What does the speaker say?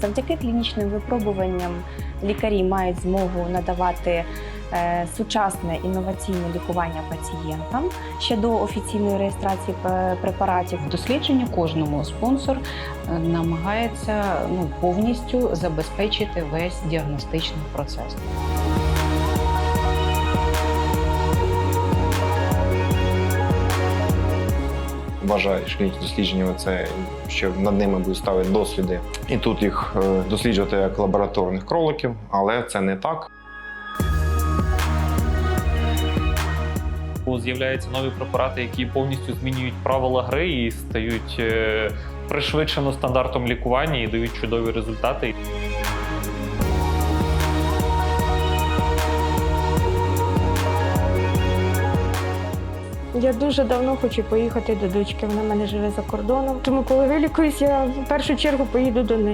Завдяки клінічним випробуванням лікарі мають змогу надавати е, сучасне інноваційне лікування пацієнтам ще до офіційної реєстрації е, препаратів. Дослідження кожному спонсор е, намагається ну, повністю забезпечити весь діагностичний процес. Вважаєш клінічні дослідження, це що над ними будуть ставити досліди, і тут їх е, досліджувати як лабораторних кроликів, але це не так. З'являються нові препарати, які повністю змінюють правила гри і стають е, пришвидшено стандартом лікування і дають чудові результати. Я дуже давно хочу поїхати до дочки. Вона в мене живе за кордоном. Тому, коли вилікуюсь, я в першу чергу поїду до неї.